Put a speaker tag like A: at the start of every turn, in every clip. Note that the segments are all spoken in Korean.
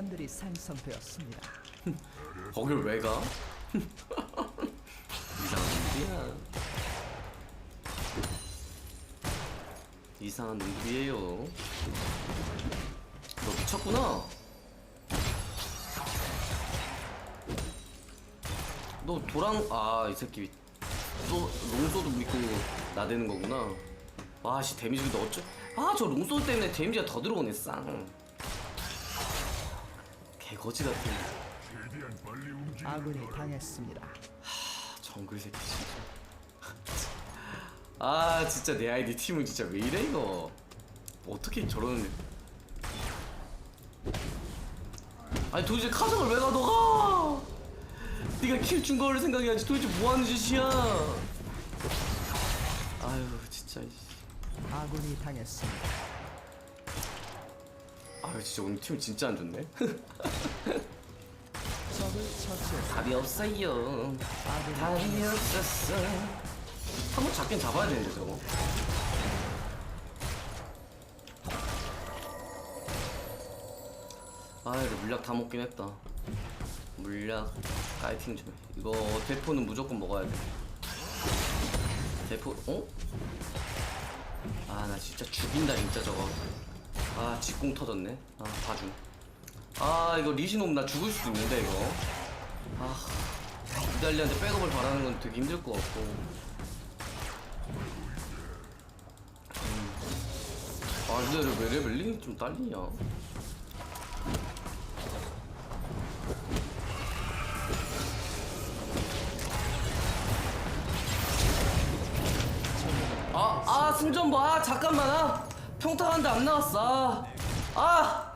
A: 미니언들이 생성되었습니다.
B: 거길 왜 가? 이상한 놈들이야. 이상한 놈들이에요. 너 미쳤구나. 너 도랑 아 이 새끼 또 롱소드 믿고 나대는 거구나. 와씨 데미지가 너 어쩌? 아저 롱소드 때문에 데미지가 더 들어오네 쌍. 개거지 같은.
C: 최대한 빨리.
A: 아군이 당했습니다.
B: 정글 새끼 진짜. 아 진짜 내 아이디 팀은 진짜 왜 이래 이거. 어떻게 저런. 아니 도대체 카정을 왜가 너가? 네가 킬 준 거를 생각해야지 도대체 뭐 하는 짓이야? 아유 진짜.
A: 아군이 당했습니다.
B: 아유 진짜 오늘 팀 진짜 안 좋네. 답이 없어요. 답이 없었어. 한 번 잡긴 잡아야 되는데 저거. 아, 이거 물약 다 먹긴 했다. 물약 파이팅 좀 해. 이거 대포는 무조건 먹어야 돼. 대포, 어? 아, 나 진짜 죽인다, 진짜 저거. 아, 직공 터졌네. 아, 봐줌. 아, 이거 리시놈 나 죽을 수도 있는데, 이거. 아, 이달리한테 백업을 바라는 건 되게 힘들 것 같고. 음. 아, 근데 왜 레벨링이 좀 딸리냐? 아, 아, 승전 봐. 아, 잠깐만. 아, 평타한데 안 나왔어. 아, 아.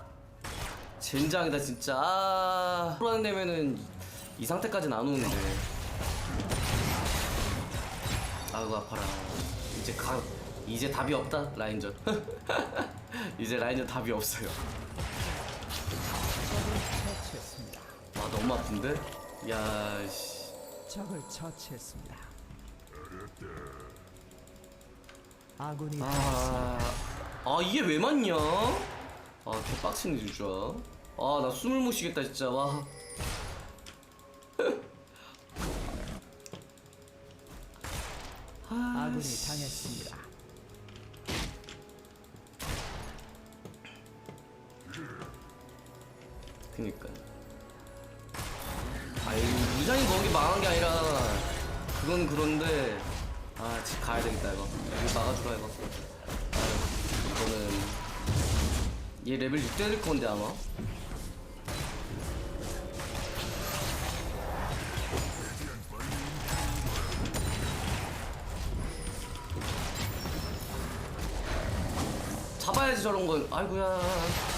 B: 젠장이다 진짜. 아, 프로한 되면은 이 상태까지는 안 오는데. 아이고 아파라. 이제 가 이제 답이 없다 라인전. 이제 라인전 답이 없어요.
A: 처치했습니다.
B: 아 너무 아픈데? 야 씨.
A: 적을 처치했습니다. 아군이
B: 아, 아 이게 왜 맞냐? 아 개빡치네 진짜. 아 나 숨을 못 쉬겠다 진짜 와. 아,
A: 아군이
B: 씨.
A: 당했습니다.
B: 그니까. 아이 무장이 거기 망한 게 아니라 그건 그런데 아 집 가야 되겠다 이거 여기 막아주라 이거. 얘 레벨 6될 건데 아마. 잡아야지 저런 건. 아이고야.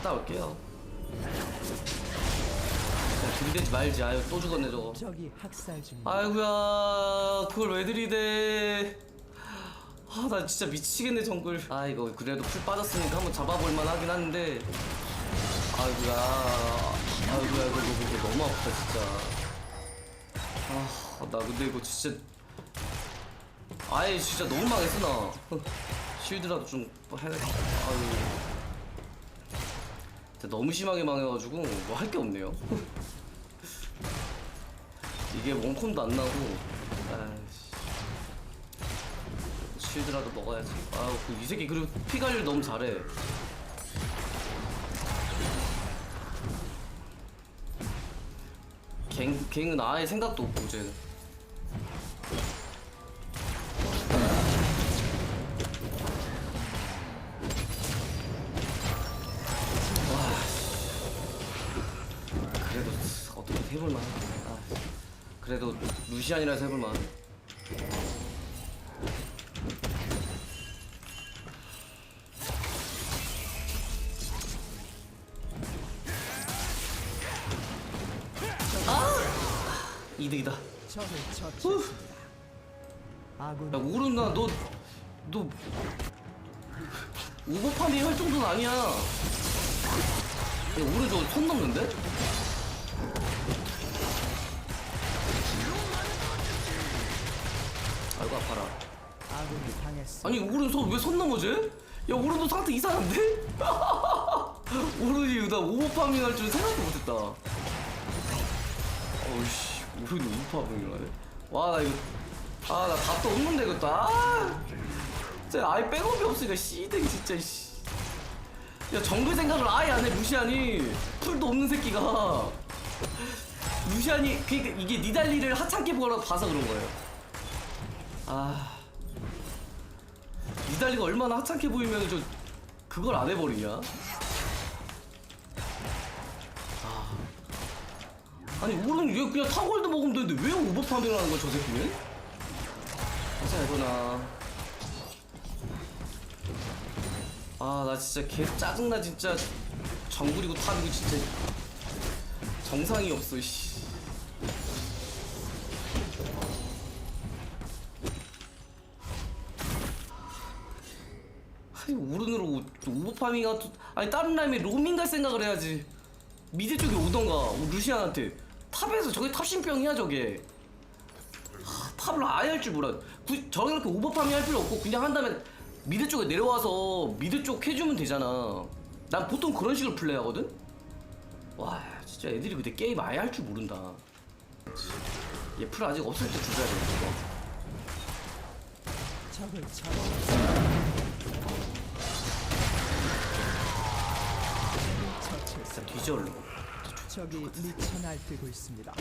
B: 갔다 올게요. 야, 들이대지 말지. 아유 또 죽었네 저거.
A: 적이 학살 중입니다.
B: 아이고야 그걸 왜 들이대? 아 나 진짜 미치겠네 정글. 아 이거 그래도 풀 빠졌으니까 한번 잡아볼 만 하긴 한데. 아이고야. 아이고야 이거, 이거, 이거 너무 아프다 진짜. 아 나 근데 이거 진짜. 아예 진짜 너무 망했어 나. 쉴드라도 좀 해야겠다. 아유. 진짜 너무 심하게 망해가지고 뭐 할 게 없네요. 이게 원콤도 안 나고. 쉴드라도 먹어야지. 아우 그이 새끼 그리고 피 관리를 너무 잘해. 갱 갱은 아예 생각도 없고 쟤는. 루시안이라서 해볼만. 아! 이득이다.
A: 적을 처치했습니다. 아군
B: 야 우르나 너너 우버파밍 할 정도는 아니야. 이거 오른쪽 손 넘는데? 아이고 아파라
A: 아군이 당했습니다.
B: 아니 오른손 왜 손 넘어지? 야 오른손 상태 이상한데? 오른이 나 오버파밍 할 줄 생각도 못했다 어이씨 오른이 오버파밍을 하네 와나 이거 아나 답도 없는데 이것도 아 진짜 아예 백업이 없으니까 씨댕 진짜 씨. 야 정글 생각을 아예 안해 루시안이 풀도 없는 새끼가 루시안이 그니까 이게 니달리를 하찮게 보라 봐서 그런 거예요 아 니달리가 얼마나 하찮게 보이면 저 그걸 안 해버리냐? 아. 아니 오른 왜 그냥 타골드 먹으면 되는데 왜 오버파밍을 하는 거야 저 새끼는? 다시 알거나 아 나 진짜 개 짜증나 진짜 정글이고 탑이고 진짜 정상이 없어 씨 오버파밍 하 아니 다른 라임에 로밍 갈 생각을 해야지. 미드 쪽에 오던가 루시안한테. 탑에서 저게 탑신병이야 저게. 하, 탑을 아예 할 줄 몰라. 구, 저렇게 오버파밍 할 필요 없고 그냥 한다면 미드 쪽에 내려와서 미드 쪽 해주면 되잖아. 난 보통 그런 식으로 플레이하거든? 와 진짜 애들이 그때 게임 아예 할 줄 모른다. 얘풀 아직 없을 때 주자 돼
A: 적을 처치 처치했습니다.
B: 진짜 뒤져 얼른
A: 적이 미쳐 날뛰고 있습니다.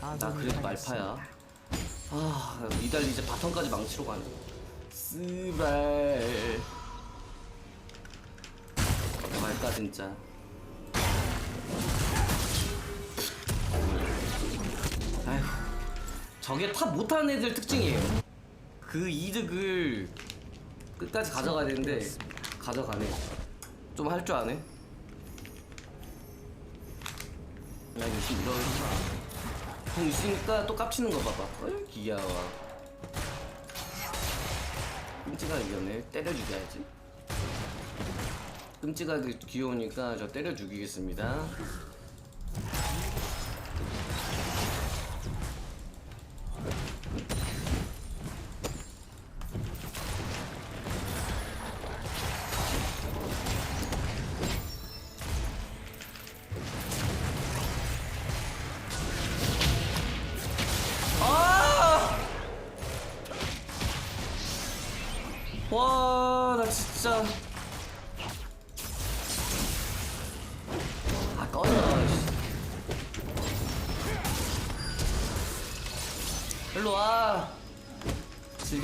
B: 나 그래도. 말파야. 아, 니달리 이제 바텀까지 망치러 가네. 스발. 말까 진짜. 아휴, 저게 탑 못하는 애들 특징이에요. 그 이득을 끝까지 가져가야 되는데 가져가네. 좀 할 줄 아네. 야, 열심히 밀어주자. 공 있으니까 또 깝치는 거 봐봐. 어이 귀여워. 끔찍하게 이겼네. 때려 죽여야지. 끔찍하게 귀여우니까 저 때려 죽이겠습니다.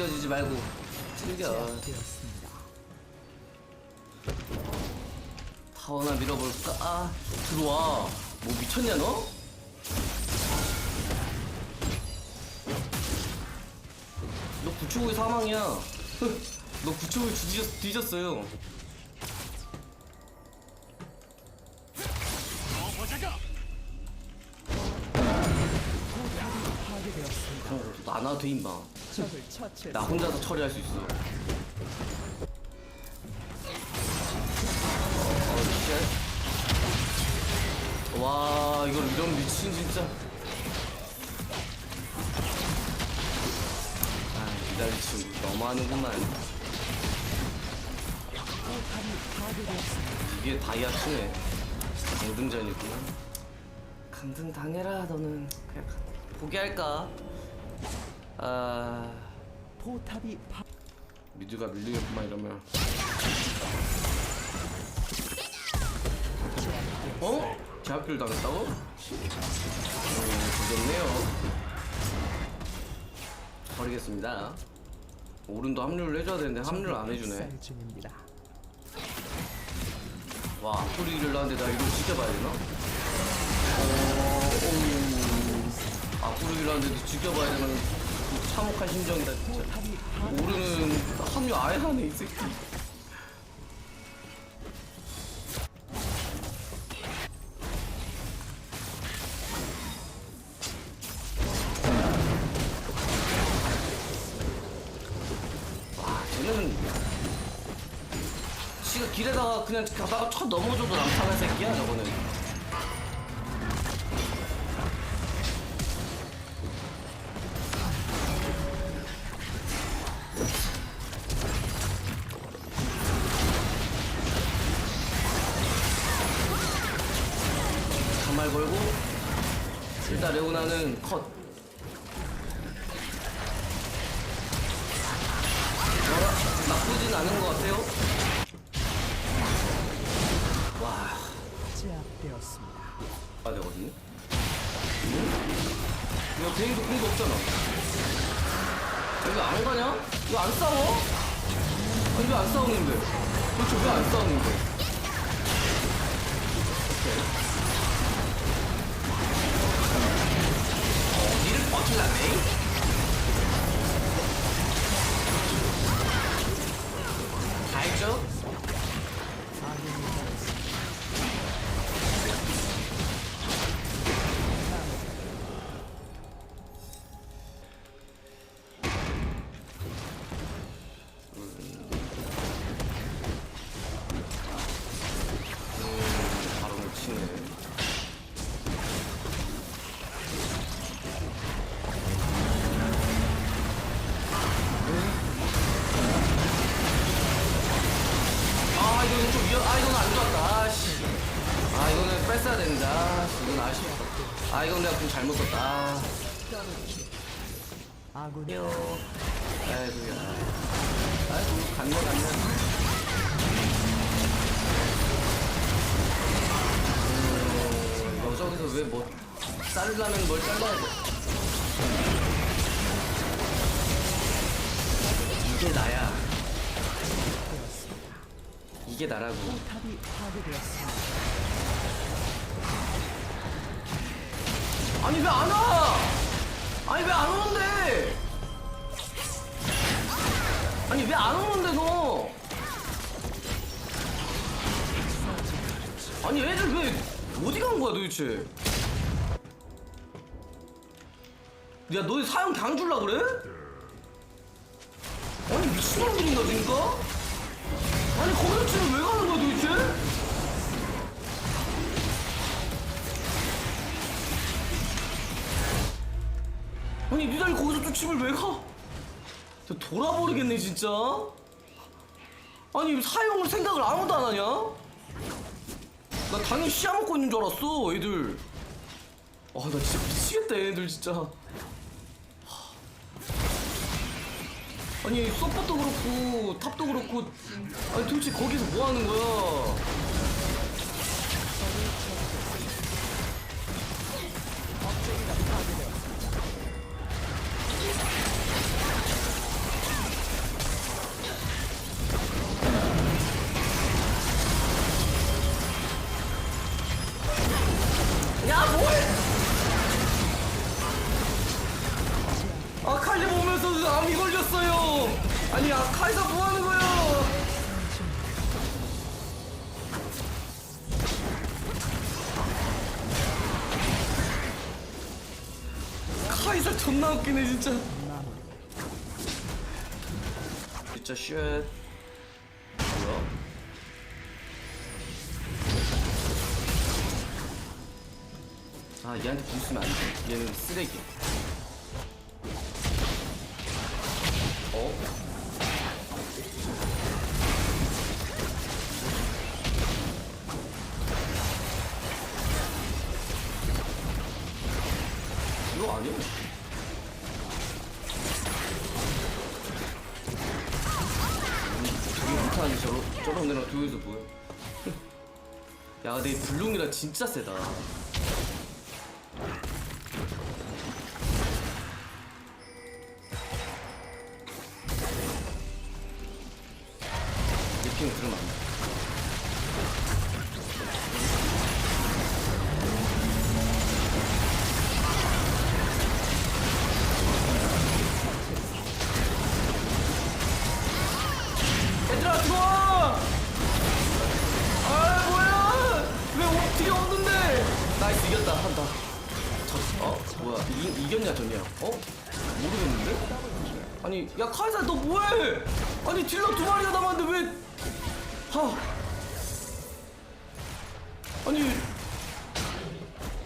B: 즐겨주지 말고.
A: 제압되었습니다.
B: 타워나 밀어볼까? 아, 들어와. 뭐 미쳤냐, 너? 너 구초구의 사망이야. 너 구초구에 뒤졌, 뒤졌어요. 어, 나나 돼 임마. 나. 혼자서 처리할 수 있어. 어, 쉣. 와, 이걸 이런 미친 진짜. 아, 기다리 친구 너무 하는구만.
A: 파괴되었습니다.
B: 이게 다이아트네. 강등전이구나. 강등 당해라, 너는. 그냥 포기할까? 아,
A: 포탑이 파...
B: 미드가 밀리겠구만 이러면. 어? 제압킬 당했다고? 음, 조졌네요. 버리겠습니다. 오른도 합류를 해줘야 되는데 합류를 안 해주네. 와, 앞구리를 나는데 나 이걸 지켜봐야 되나? 어, 오. 앞구리를 나는데 지켜봐야 되는 그 참혹한 심정이다, 진짜. 오르는 합류 아예 하네, 이 새끼. 와, 쟤는 길, 길에다가 그냥 가다가 쳐 넘어져도 남 말 걸고 일단 레오나는 컷 씨, 이건 아쉽다. 아, 이건 내가 좀 잘못 썼다. 아,
A: 아군이
B: 아이고야. 아이고, 갔네, 갔네. 음, 여기서 왜 뭐, 자르려면 뭘 잘라야 돼? 이게 나야. 이게 나라고. 아니 왜 안 와? 아니 왜 안 오는데? 아니 왜 안 오는데 너? 아니 애들 왜 어디 간 거야 도대체? 야 너희 사형 강 줄라 그래? 아니 미친놈들인가 그니까? 아니 거기서 가는 아니 니들 거기서 또 집을 왜 가? 돌아버리겠네 진짜 아니 사형을 생각을 아무도 안 하냐? 나 당연히 씨앗 먹고 있는 줄 알았어 애들 아나 진짜 미치겠다 얘들 진짜 하. 아니 서폿도 그렇고 탑도 그렇고 아니 도대체 거기서 뭐 하는 거야 야 웃기네 진짜. 진짜 쉣. 뭐야? 아 얘한테 부수면 안돼. 얘는 쓰레기야 진짜 세다 야 카이사 너 뭐해? 아니 딜러 두 마리가 남았는데 왜? 하. 아니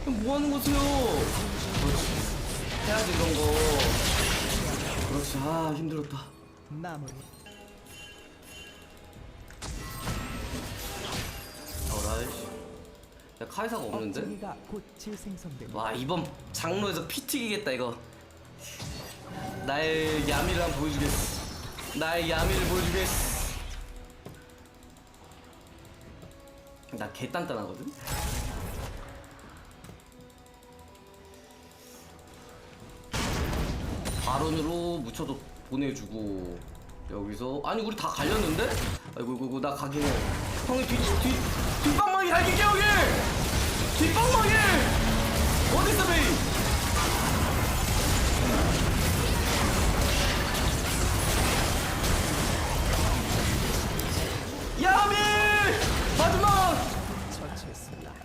B: 뭐 하는 거세요? 그렇지. 해야지 이런 거. 그렇지. 아 힘들었다.
A: 마무리.
B: 어라이. 야 카이사가 없는데? 와 이번 장로에서 피 튀기겠다 이거. 나의 야미를 한번 보여주겠어. 나의 야미를 보여주겠어. 나 개단단하거든. 발언으로 묻혀도 보내주고 여기서 아니 우리 다 갈렸는데? 아이고 이거 나 가긴 해 형이 뒤, 뒤, 뒷방망이 갈기게 여기! 뒷방망이! 어딨어 베이?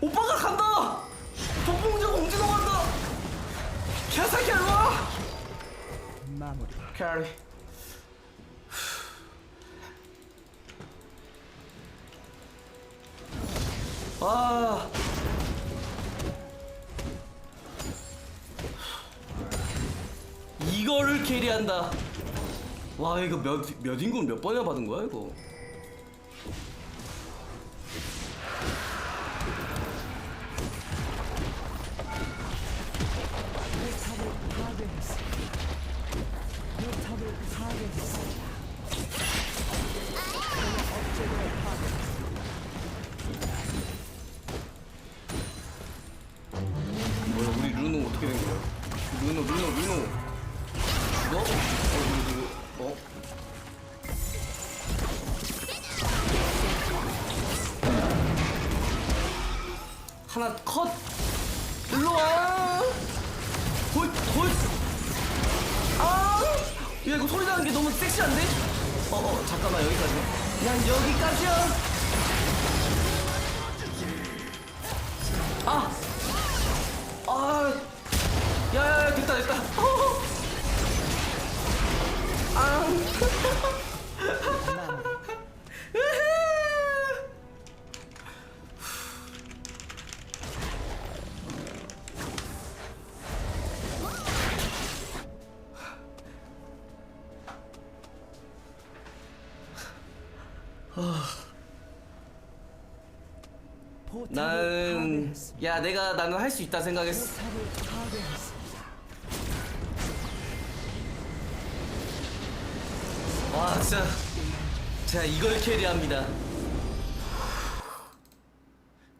B: 오빠가 간다! 독봉자 공주가 간다! 개새끼 일로와!
A: 마무리.
B: 캐리 아 이거를 캐리한다 와 이거 몇, 몇 인분 몇 번이나 받은 거야 이거 뭐야 우리 루노 어떻게 된 거야 루노 루노 루노 너? 어 루노 루노 어? 하나 컷 일로 와 홀, 홀. 아! 야, 이거 소리 나는 게 너무 섹시한데? 어, 어, 잠깐만, 여기까지. 난 여기까지야! 아! 아! 야, 야, 야, 됐다, 됐다. 어. 아! 할 수 있다 생각했어. 와, 진짜. 제가 이걸 캐리합니다.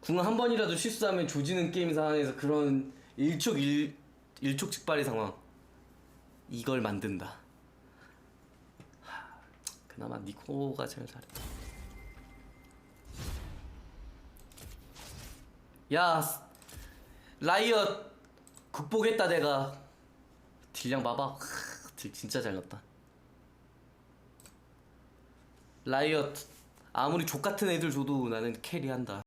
B: 궁 한 번이라도 실수하면 조지는 게임 상황에서 그런 일촉일 일촉즉발의 상황. 이걸 만든다. 하, 그나마 니코가 제일 잘해. 야, 라이엇 극복했다 내가. 딜량 봐봐. 크, 딜 진짜 잘 났다. 라이엇 아무리 족 같은 애들 줘도 나는 캐리한다.